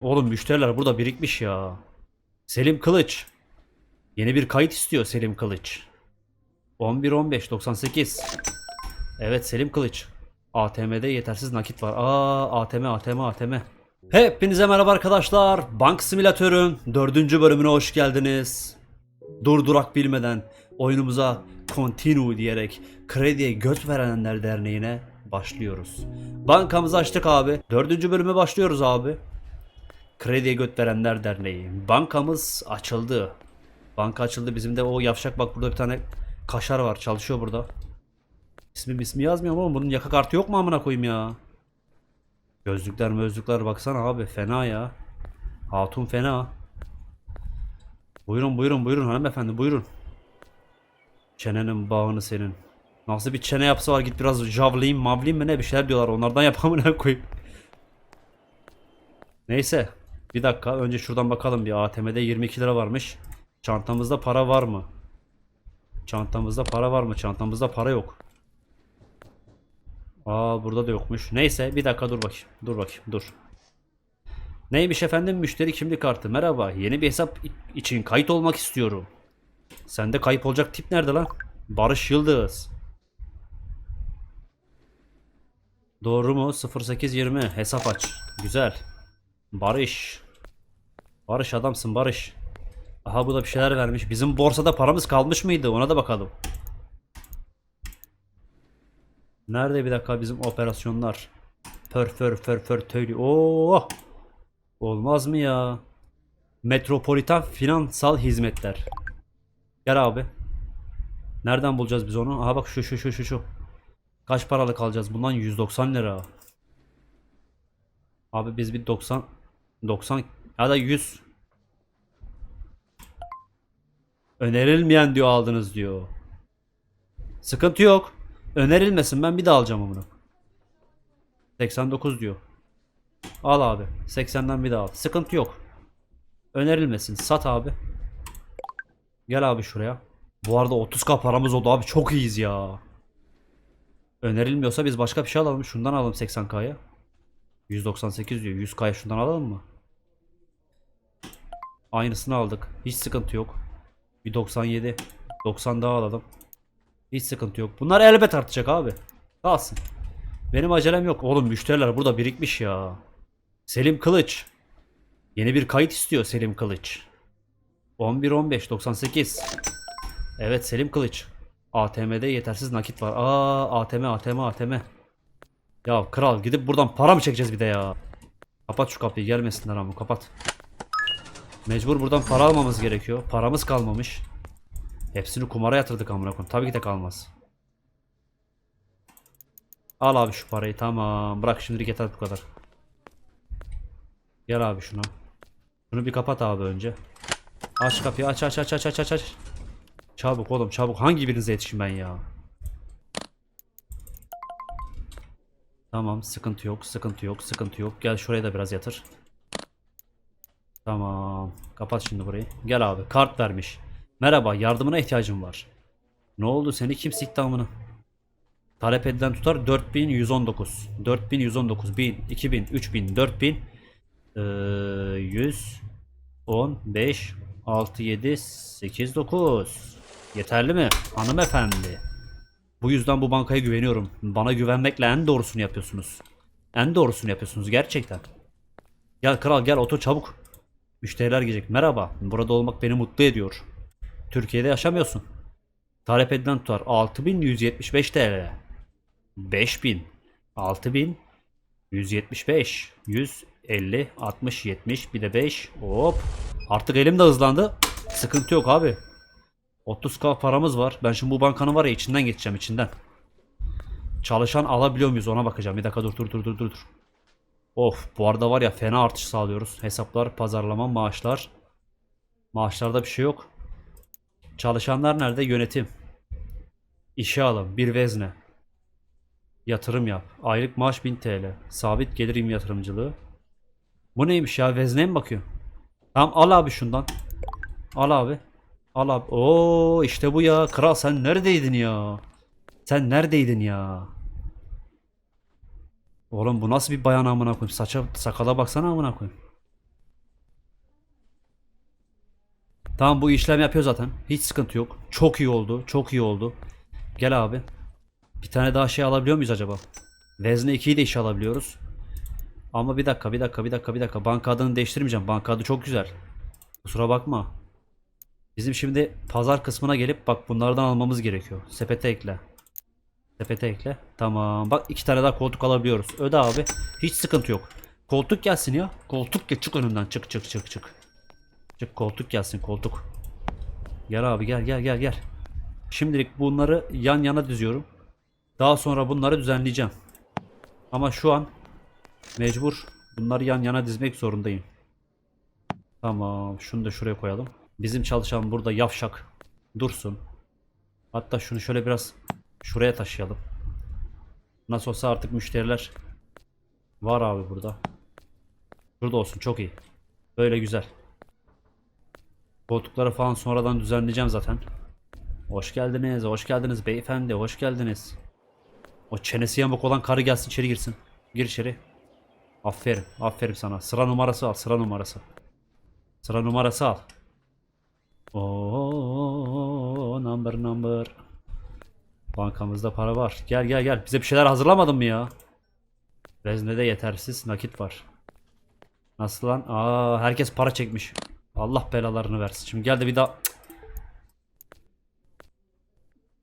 Oğlum müşteriler burada birikmiş ya. Selim Kılıç. Yeni bir kayıt istiyor Selim Kılıç. 11 15 98. Evet Selim Kılıç. ATM'de yetersiz nakit var. Aa ATM ATM ATM. Hepinize merhaba arkadaşlar. Bank Simülatör'ün 4. bölümüne hoş geldiniz. Durdurak bilmeden oyunumuza continue diyerek krediye göt verenler derneğine başlıyoruz. Bankamızı açtık abi. 4. bölüme başlıyoruz abi. Krediye göt verenler derneği. Bankamız açıldı. Banka açıldı. Bizim de o yavşak bak burada bir tane kaşar var. Çalışıyor burada. İsmi ismi yazmıyor ama bunun yaka kartı yok mu amına koyayım ya? Gözlükler mözlükler baksana abi fena ya. Hatun fena. Buyurun buyurun buyurun hanımefendi buyurun. Çenenin bağını senin. Nasıl bir çene yapsa var git biraz javlayayım mavlayayım mı ne bir şeyler diyorlar onlardan yapamına koyayım. Neyse bir dakika önce şuradan bakalım bir ATM'de 22 lira varmış. Çantamızda para var mı? Çantamızda para var mı? Çantamızda para yok. Aa burada da yokmuş. Neyse bir dakika dur bakayım. Dur bakayım dur. Neymiş efendim müşteri kimlik kartı. Merhaba yeni bir hesap için kayıt olmak istiyorum. Sende kayıp olacak tip nerede lan? Barış Yıldız. Doğru mu? 0820 hesap aç. Güzel. Barış. Barış adamsın Barış. Aha bu da bir şeyler vermiş. Bizim borsada paramız kalmış mıydı? Ona da bakalım. Nerede bir dakika bizim operasyonlar? För för för för töylü. Oo! Olmaz mı ya? Metropolitan Finansal Hizmetler. Gel abi. Nereden bulacağız biz onu? Aha bak şu şu şu şu şu. Kaç paralık alacağız? Bundan 190 lira. Abi biz bir 90 90 ya da 100 Önerilmeyen diyor aldınız diyor. Sıkıntı yok. Önerilmesin ben bir daha alacağım onu. 89 diyor. Al abi. 80'den bir daha al. Sıkıntı yok. Önerilmesin. Sat abi. Gel abi şuraya. Bu arada 30k paramız oldu abi. Çok iyiyiz ya. Önerilmiyorsa biz başka bir şey alalım. Şundan alalım 80k'ya. 198 diyor. 100k'ya şundan alalım mı? Aynısını aldık. Hiç sıkıntı yok. Bir 97. 90 daha alalım. Hiç sıkıntı yok. Bunlar elbet artacak abi. Kalsın. Benim acelem yok. Oğlum müşteriler burada birikmiş ya. Selim Kılıç. Yeni bir kayıt istiyor Selim Kılıç. 11 15 98. Evet Selim Kılıç. ATM'de yetersiz nakit var. Aa ATM ATM ATM. Ya kral gidip buradan para mı çekeceğiz bir de ya? Kapat şu kapıyı gelmesinler ama kapat. Mecbur buradan para almamız gerekiyor. Paramız kalmamış. Hepsini kumara yatırdık amına koyayım. Tabii ki de kalmaz. Al abi şu parayı tamam. Bırak şimdilik yeter bu kadar. Gel abi şunu. Şunu bir kapat abi önce. Aç kapıyı aç aç aç aç aç aç aç. Çabuk oğlum çabuk. Hangi birinize yetişeyim ben ya? Tamam sıkıntı yok sıkıntı yok sıkıntı yok. Gel şuraya da biraz yatır. Tamam. Kapat şimdi burayı. Gel abi. Kart vermiş. Merhaba. Yardımına ihtiyacım var. Ne oldu? Seni kim sikti amına? Talep edilen tutar 4119. 4119. 1000, 2000, 3000, 4000. Ee, 100, 10, 5, 6, 7, 8, 9. Yeterli mi? Hanımefendi. Bu yüzden bu bankaya güveniyorum. Bana güvenmekle en doğrusunu yapıyorsunuz. En doğrusunu yapıyorsunuz gerçekten. Gel kral gel otur çabuk. Müşteriler gelecek. Merhaba. Burada olmak beni mutlu ediyor. Türkiye'de yaşamıyorsun. Talep edilen tutar 6175 TL. 5000 6000 175 150 60 70 bir de 5 hop artık elim de hızlandı sıkıntı yok abi 30k paramız var ben şimdi bu bankanın var ya içinden geçeceğim içinden çalışan alabiliyor muyuz ona bakacağım bir dakika dur dur dur dur dur. Of bu arada var ya fena artış sağlıyoruz. Hesaplar, pazarlama, maaşlar. Maaşlarda bir şey yok. Çalışanlar nerede? Yönetim. İşe alım, bir vezne. Yatırım yap. Aylık maaş 1000 TL. Sabit gelirim yatırımcılığı. Bu neymiş ya? Vezneye mi bakıyor? Tamam al abi şundan. Al abi. Al abi. Oo işte bu ya. Kral sen neredeydin ya? Sen neredeydin ya? Oğlum bu nasıl bir bayan amına koyayım? Saça sakala baksana amına koyayım. Tamam bu işlem yapıyor zaten. Hiç sıkıntı yok. Çok iyi oldu. Çok iyi oldu. Gel abi. Bir tane daha şey alabiliyor muyuz acaba? Vezne 2'yi de iş alabiliyoruz. Ama bir dakika bir dakika bir dakika bir dakika. Banka adını değiştirmeyeceğim. Banka adı çok güzel. Kusura bakma. Bizim şimdi pazar kısmına gelip bak bunlardan almamız gerekiyor. Sepete ekle. Sepete ekle. Tamam. Bak iki tane daha koltuk alabiliyoruz. Öde abi. Hiç sıkıntı yok. Koltuk gelsin ya. Koltuk gel çık önümden. Çık çık çık çık. Çık koltuk gelsin koltuk. Gel abi gel gel gel gel. Şimdilik bunları yan yana diziyorum. Daha sonra bunları düzenleyeceğim. Ama şu an mecbur bunları yan yana dizmek zorundayım. Tamam şunu da şuraya koyalım. Bizim çalışan burada yavşak dursun. Hatta şunu şöyle biraz şuraya taşıyalım. Nasıl olsa artık müşteriler var abi burada. Burada olsun çok iyi. Böyle güzel. Koltukları falan sonradan düzenleyeceğim zaten. Hoş geldiniz, hoş geldiniz beyefendi, hoş geldiniz. O çenesi yamuk olan karı gelsin içeri girsin. Gir içeri. Aferin, aferin sana. Sıra numarası al, sıra numarası. Sıra numarası al. Oo, number number. Bankamızda para var. Gel gel gel. Bize bir şeyler hazırlamadın mı ya? Vezne'de yetersiz nakit var. Nasıl lan? Aa, herkes para çekmiş. Allah belalarını versin. Şimdi gel de bir daha...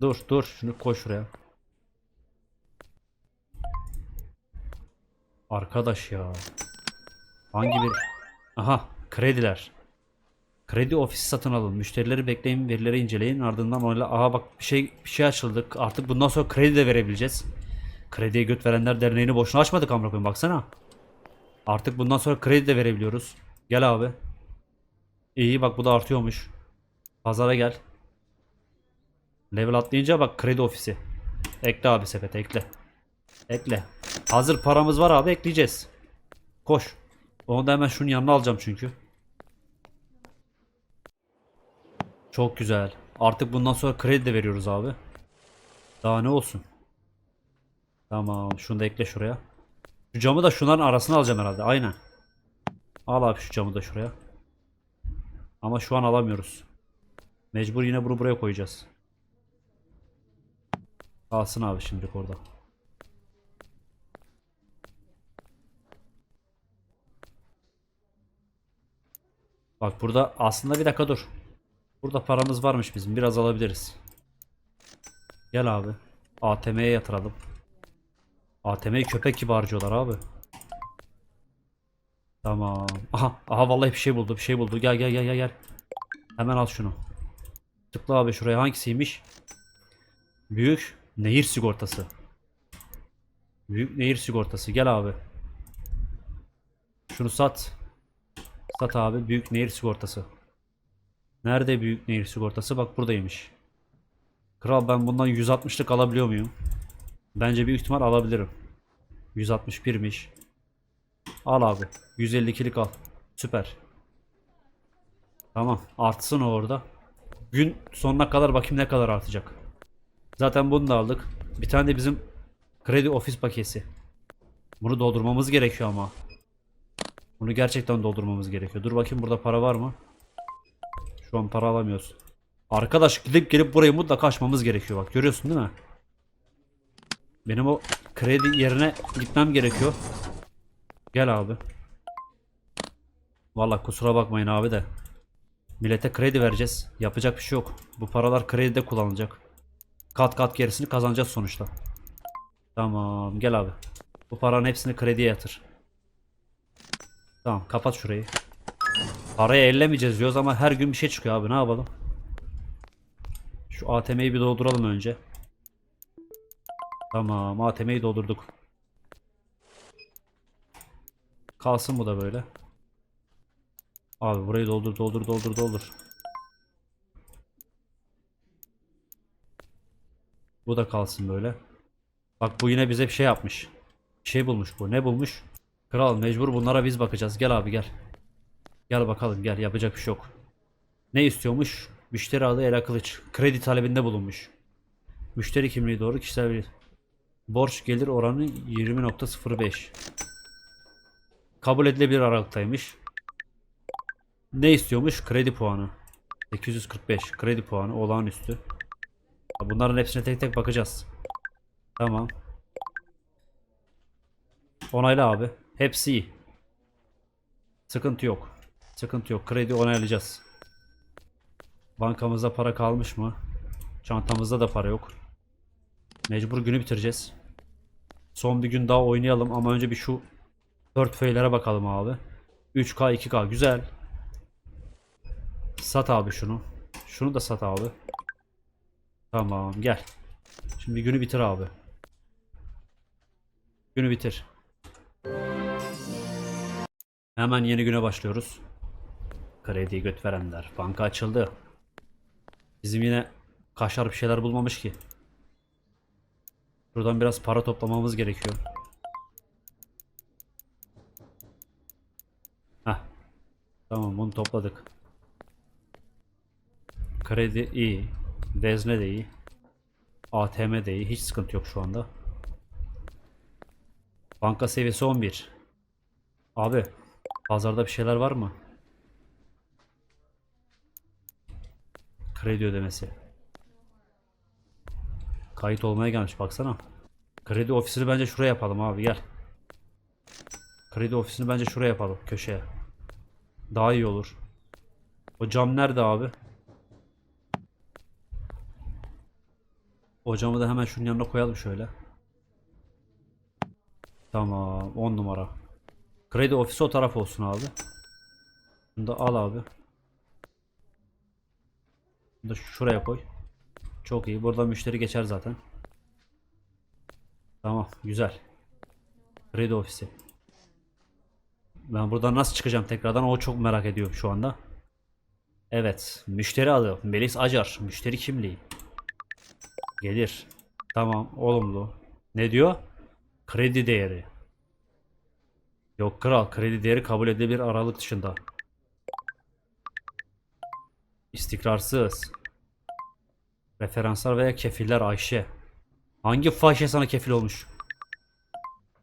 Dur dur şunu koy şuraya. Arkadaş ya. Hangi bir... Aha krediler. Kredi ofisi satın alın. Müşterileri bekleyin, verileri inceleyin. Ardından öyle aha bak bir şey bir şey açıldık. Artık bundan sonra kredi de verebileceğiz. Krediye göt verenler derneğini boşuna açmadık amına koyayım baksana. Artık bundan sonra kredi de verebiliyoruz. Gel abi. İyi bak bu da artıyormuş. Pazara gel. Level atlayınca bak kredi ofisi. Ekle abi sepete ekle. Ekle. Hazır paramız var abi ekleyeceğiz. Koş. Onu da hemen şunun yanına alacağım çünkü. Çok güzel. Artık bundan sonra kredi de veriyoruz abi. Daha ne olsun. Tamam şunu da ekle şuraya. Şu camı da şunların arasına alacağım herhalde. Aynen. Al abi şu camı da şuraya. Ama şu an alamıyoruz. Mecbur yine bunu buraya koyacağız. Kalsın abi şimdilik orada. Bak burada aslında bir dakika dur. Burada paramız varmış bizim. Biraz alabiliriz. Gel abi. ATM'ye yatıralım. ATM'yi köpek gibi harcıyorlar abi. Tamam. Aha, aha vallahi bir şey buldu, bir şey buldu. Gel gel gel gel gel. Hemen al şunu. Tıkla abi şuraya hangisiymiş? Büyük nehir sigortası. Büyük nehir sigortası. Gel abi. Şunu sat. Sat abi büyük nehir sigortası. Nerede büyük nehir sigortası? Bak buradaymış. Kral ben bundan 160'lık alabiliyor muyum? Bence büyük ihtimal alabilirim. 161'miş. Al abi. 152'lik al. Süper. Tamam. Artsın o orada. Gün sonuna kadar bakayım ne kadar artacak. Zaten bunu da aldık. Bir tane de bizim kredi ofis paketi. Bunu doldurmamız gerekiyor ama. Bunu gerçekten doldurmamız gerekiyor. Dur bakayım burada para var mı? Şu an para alamıyoruz. Arkadaş gidip gelip burayı mutlaka açmamız gerekiyor bak görüyorsun değil mi? Benim o kredi yerine gitmem gerekiyor. Gel abi. Vallahi kusura bakmayın abi de. Millete kredi vereceğiz. Yapacak bir şey yok. Bu paralar kredide kullanılacak. Kat kat gerisini kazanacağız sonuçta. Tamam gel abi. Bu paranın hepsini krediye yatır. Tamam kapat şurayı. Parayı ellemeyeceğiz diyoruz ama her gün bir şey çıkıyor abi ne yapalım? Şu ATM'yi bir dolduralım önce. Tamam ATM'yi doldurduk. Kalsın bu da böyle. Abi burayı doldur doldur doldur doldur. Bu da kalsın böyle. Bak bu yine bize bir şey yapmış. Bir şey bulmuş bu. Ne bulmuş? Kral mecbur bunlara biz bakacağız. Gel abi gel. Gel bakalım gel yapacak bir şey yok. Ne istiyormuş? Müşteri adı Ela Kılıç. Kredi talebinde bulunmuş. Müşteri kimliği doğru kişisel bir borç gelir oranı 20.05. Kabul edilebilir aralıktaymış. Ne istiyormuş? Kredi puanı. 845 kredi puanı olağanüstü. Bunların hepsine tek tek bakacağız. Tamam. Onayla abi. Hepsi iyi. Sıkıntı yok. Sıkıntı yok. Kredi onaylayacağız. Bankamızda para kalmış mı? Çantamızda da para yok. Mecbur günü bitireceğiz. Son bir gün daha oynayalım ama önce bir şu portföylere bakalım abi. 3K 2K güzel. Sat abi şunu. Şunu da sat abi. Tamam gel. Şimdi günü bitir abi. Günü bitir. Hemen yeni güne başlıyoruz. Kredi göt verenler. Banka açıldı. Bizim yine kaşar bir şeyler bulmamış ki. Buradan biraz para toplamamız gerekiyor. Heh. Tamam bunu topladık. Kredi iyi. Vezne de iyi. ATM de iyi. Hiç sıkıntı yok şu anda. Banka seviyesi 11. Abi pazarda bir şeyler var mı? Kredi ödemesi. Kayıt olmaya gelmiş baksana. Kredi ofisini bence şuraya yapalım abi gel. Kredi ofisini bence şuraya yapalım köşeye. Daha iyi olur. O cam nerede abi? O camı da hemen şunun yanına koyalım şöyle. Tamam 10 numara. Kredi ofisi o taraf olsun abi. Bunu da al abi. Bunu da şuraya koy. Çok iyi. Burada müşteri geçer zaten. Tamam. Güzel. Kredi ofisi. Ben buradan nasıl çıkacağım tekrardan o çok merak ediyorum şu anda. Evet. Müşteri adı. Melis Acar. Müşteri kimliği. Gelir. Tamam. Olumlu. Ne diyor? Kredi değeri. Yok kral. Kredi değeri kabul edilebilir aralık dışında. İstikrarsız. Referanslar veya kefiller Ayşe. Hangi fahişe sana kefil olmuş?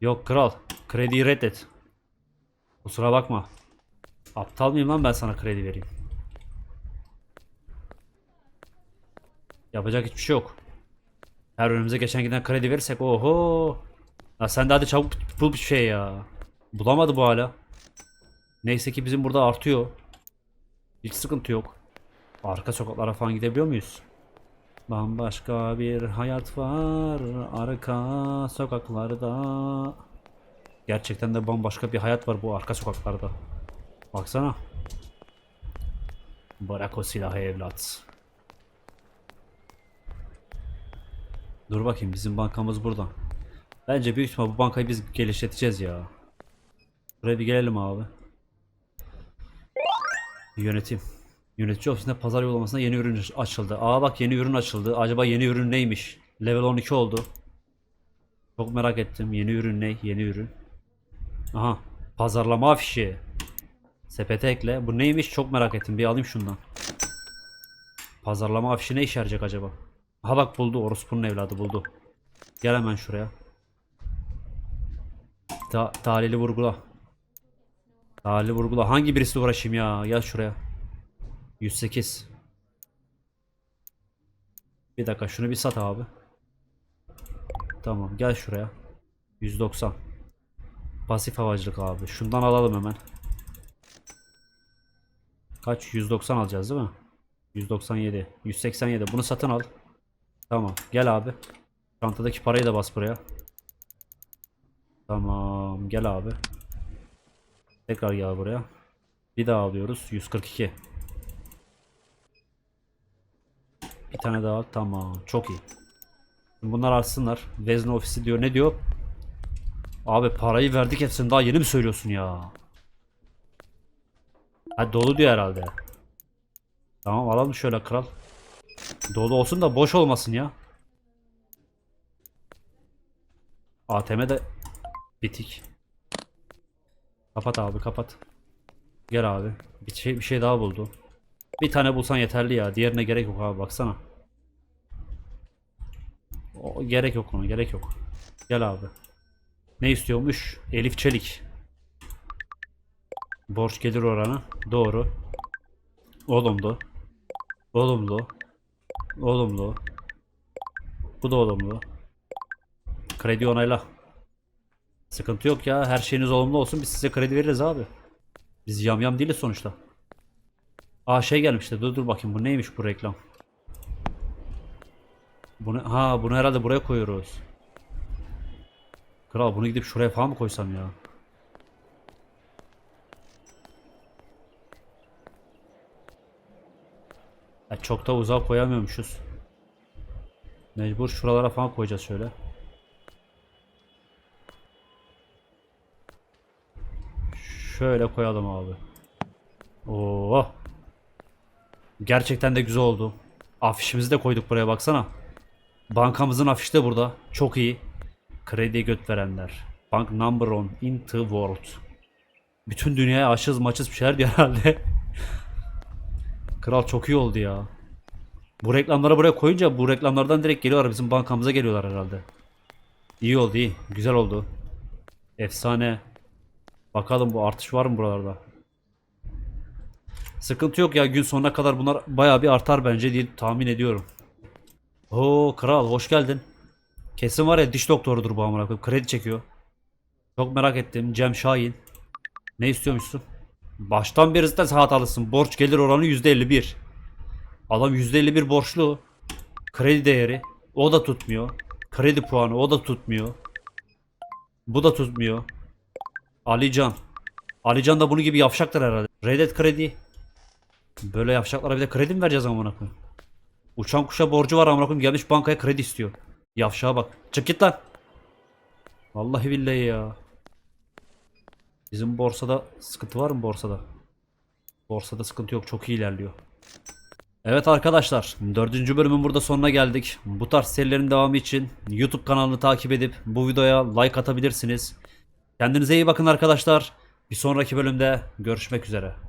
Yok kral. Krediyi reddet. Kusura bakma. Aptal mıyım lan ben sana kredi vereyim? Yapacak hiçbir şey yok. Her önümüze geçen giden kredi verirsek oho. Ya sen de hadi çabuk bul bir şey ya. Bulamadı bu hala. Neyse ki bizim burada artıyor. Hiç sıkıntı yok. Arka sokaklara falan gidebiliyor muyuz? Bambaşka bir hayat var arka sokaklarda. Gerçekten de bambaşka bir hayat var bu arka sokaklarda. Baksana. Bırak o silahı evlat. Dur bakayım bizim bankamız burada. Bence büyük ihtimal bu bankayı biz geliştireceğiz ya. Buraya bir gelelim abi. Yönetim. Yönetici ofisinde pazar uygulamasında yeni ürün açıldı. Aa bak yeni ürün açıldı. Acaba yeni ürün neymiş? Level 12 oldu. Çok merak ettim. Yeni ürün ne? Yeni ürün. Aha. Pazarlama afişi. Sepete ekle. Bu neymiş? Çok merak ettim. Bir alayım şundan. Pazarlama afişi ne işe yarayacak acaba? Aha bak buldu. Orospu'nun evladı buldu. Gel hemen şuraya. Ta talihli vurgula. Talihli vurgula. Hangi birisi uğraşayım ya? Yaz şuraya. 108. Bir dakika şunu bir sat abi. Tamam gel şuraya. 190. Pasif havacılık abi. Şundan alalım hemen. Kaç? 190 alacağız değil mi? 197. 187. Bunu satın al. Tamam. Gel abi. Çantadaki parayı da bas buraya. Tamam. Gel abi. Tekrar gel buraya. Bir daha alıyoruz. 142. Bir tane daha. Tamam. Çok iyi. Bunlar artsınlar. Vezne ofisi diyor. Ne diyor? Abi parayı verdik hepsini. Daha yeni mi söylüyorsun ya? Ha dolu diyor herhalde. Tamam alalım şöyle kral. Dolu olsun da boş olmasın ya. ATM de bitik. Kapat abi kapat. Gel abi. Bir şey bir şey daha buldu. Bir tane bulsan yeterli ya. Diğerine gerek yok abi baksana. O, gerek yok ona gerek yok. Gel abi. Ne istiyormuş? Elif Çelik. Borç gelir oranı. Doğru. Olumlu. Olumlu. Olumlu. Bu da olumlu. Kredi onayla. Sıkıntı yok ya. Her şeyiniz olumlu olsun. Biz size kredi veririz abi. Biz yamyam değiliz sonuçta. Aa şey gelmişti. Dur dur bakayım. Bu neymiş bu reklam? Bunu ha bunu herhalde buraya koyuyoruz. Kral bunu gidip şuraya falan mı koysam ya? Ya çok da uzağa koyamıyormuşuz. Mecbur şuralara falan koyacağız şöyle. Şöyle koyalım abi. Oo. Gerçekten de güzel oldu. Afişimizi de koyduk buraya baksana. Bankamızın afişi de burada. Çok iyi. Kredi göt verenler. Bank number one in the world. Bütün dünyaya aşız maçız bir şeyler diyor herhalde. Kral çok iyi oldu ya. Bu reklamları buraya koyunca bu reklamlardan direkt geliyorlar bizim bankamıza geliyorlar herhalde. İyi oldu iyi. Güzel oldu. Efsane. Bakalım bu artış var mı buralarda? Sıkıntı yok ya gün sonuna kadar bunlar bayağı bir artar bence diye tahmin ediyorum. Oo kral hoş geldin. Kesin var ya diş doktorudur bu amına koyayım. Kredi çekiyor. Çok merak ettim. Cem Şahin. Ne istiyormuşsun? Baştan beri zaten hatalısın. Borç gelir oranı %51. Adam %51 borçlu. Kredi değeri. O da tutmuyor. Kredi puanı o da tutmuyor. Bu da tutmuyor. Alican. Alican da bunu gibi yavşaktır herhalde. Reddet kredi. Böyle yavşaklara bir de kredi mi vereceğiz amına koyayım? Uçan kuşa borcu var amına koyayım gelmiş bankaya kredi istiyor. Yavşağa bak. Çık git lan. Vallahi billahi ya. Bizim borsada sıkıntı var mı borsada? Borsada sıkıntı yok. Çok iyi ilerliyor. Evet arkadaşlar, dördüncü bölümün burada sonuna geldik. Bu tarz serilerin devamı için YouTube kanalını takip edip bu videoya like atabilirsiniz. Kendinize iyi bakın arkadaşlar. Bir sonraki bölümde görüşmek üzere.